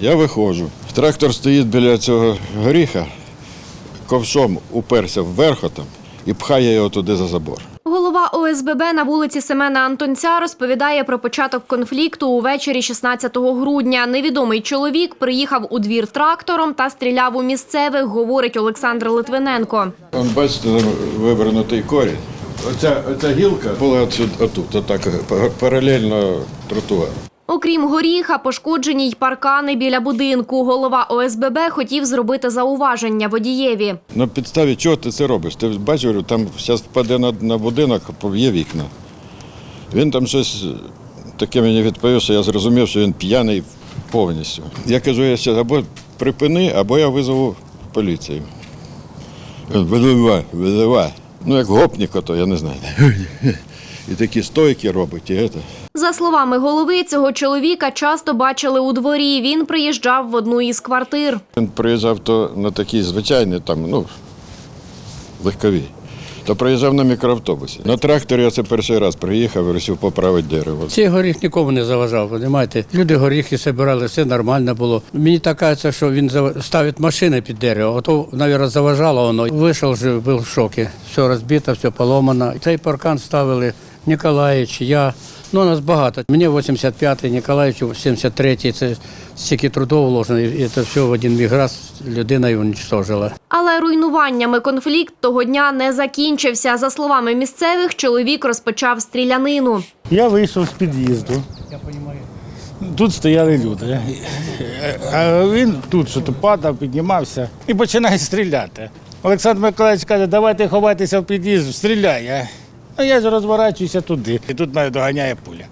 Я виходжу. Трактор стоїть біля цього горіха, ковшом уперся вверхотом і пхає його туди за забор. Голова ОСББ на вулиці Семена Антонця розповідає про початок конфлікту увечері 16 грудня. Невідомий чоловік приїхав у двір трактором та стріляв у місцевих, говорить Олександр Литвиненко. Он, бачите, там вивернутий корінь. Оця, оця гілка була отсюд, отут, отак, паралельно тротуару. Окрім горіха, пошкоджені й паркани біля будинку. Голова ОСББ хотів зробити зауваження водієві. На підставі чого ти це робиш? Ти бачиш, там зараз впаде на, будинок, поб'є вікна. Він там щось таке мені відповів, що я зрозумів, що він п'яний повністю. Я кажу, я ще або припини, або я визову поліцію. Він виливай, виливай. Ну, як гопнік, ото, я не знаю. І такі стойки робить, і це. За словами голови, цього чоловіка часто бачили у дворі. Він приїжджав в одну із квартир. Він приїжджав то на такі звичайний, там, ну, легковій. То приїжджав на мікроавтобусі. На тракторі я це перший раз приїхав і вирішив поправити дерево. Цей горіх нікому не заважав, розумієте? Люди горіхи збирали, все нормально було. Мені так кажеться, що він ставить машини під дерево, ото, мабуть, заважало воно. Вийшов вже, був в шокі. Все розбито, все поломано. Цей паркан ставили Ніколаївич, я. Ну, у нас багато. Мені 85-й, Ніколаївичу 73-й. Це стільки трудов вложено, і це все в один міг раз людина і уничтожила. Але руйнуваннями конфлікт того дня не закінчився. За словами місцевих, чоловік розпочав стрілянину. Я вийшов з під'їзду. Тут стояли люди. А він тут що падав, піднімався і починає стріляти. Олександр Миколаївич каже, давайте ховайтеся в під'їзд, стріляє. А я ж розворачуюся туди. І тут мене доганяє пуля.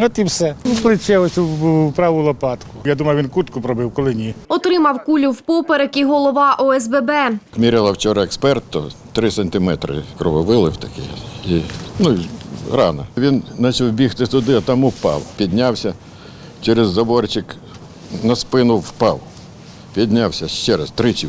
От і все. У плече ось в праву лопатку. Я думаю, він кутку пробив, коли ні. Отримав кулю в поперек і голова ОСББ. Міряла вчора експерт, то 3 сантиметри крововилив такий. І, ну, рана. Він почав бігти туди, а там упав. Піднявся через заборчик, на спину впав. Піднявся ще раз, тричі.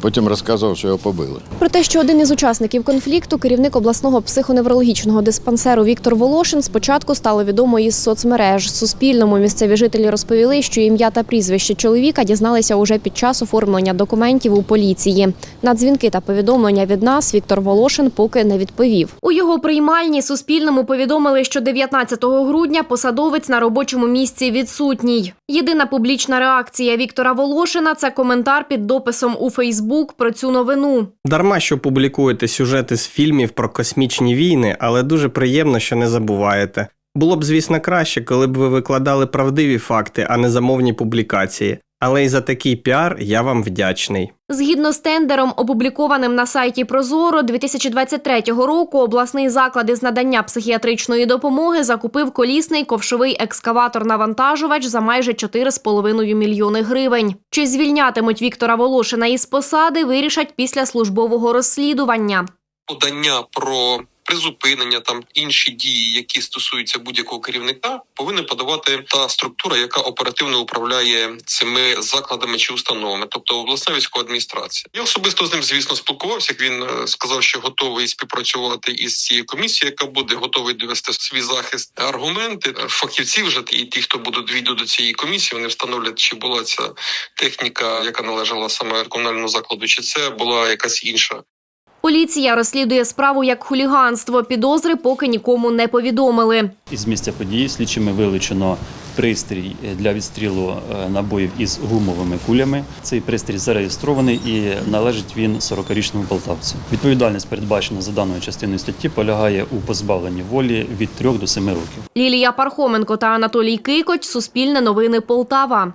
Потім розказував, що його побили. Про те, що один із учасників конфлікту, керівник обласного психоневрологічного диспансеру Віктор Волошин, спочатку стало відомо із соцмереж. Суспільному місцеві жителі розповіли, що ім'я та прізвище чоловіка дізналися уже під час оформлення документів у поліції. На дзвінки та повідомлення від нас Віктор Волошин поки не відповів. У його приймальні Суспільному повідомили, що 19 грудня посадовець на робочому місці відсутній. Єдина публічна реакція Віктора Волошина – це коментар під дописом у Фейсбук про цю новину. Дарма що публікуєте сюжети з фільмів про космічні війни, але дуже приємно, що не забуваєте. Було б, звісно, краще, коли б ви викладали правдиві факти, а не замовні публікації. Але й за такий піар я вам вдячний. Згідно з тендером, опублікованим на сайті Прозоро 2023 року, обласний заклад із надання психіатричної допомоги закупив колісний ковшовий екскаватор-навантажувач за майже 4,5 мільйони гривень. Чи звільнятимуть Віктора Волошина із посади, вирішать після службового розслідування. подання про призупинення там інші дії, які стосуються будь-якого керівника, повинна подавати та структура, яка оперативно управляє цими закладами чи установами, тобто обласна військова адміністрація. Я особисто з ним, звісно, спілкувався. Він е, сказав, що готовий співпрацювати із цією комісією, яка буде готовий довести свій захист. Аргументи е, фахівці вже і ті, хто будуть війду до цієї комісії, вони встановлять, чи була ця техніка, яка належала саме комунальному закладу, чи це була якась інша. Поліція розслідує справу як хуліганство. Підозри поки нікому не повідомили. Із місця події слідчими вилучено пристрій для відстрілу е, набоїв із гумовими кулями. Цей пристрій зареєстрований і належить він 40-річному полтавцю. Відповідальність передбачена за даною частиною статті полягає у позбавленні волі від 3 до 7 років. Лілія Пархоменко та Анатолій Кикоч. Суспільне новини Полтава.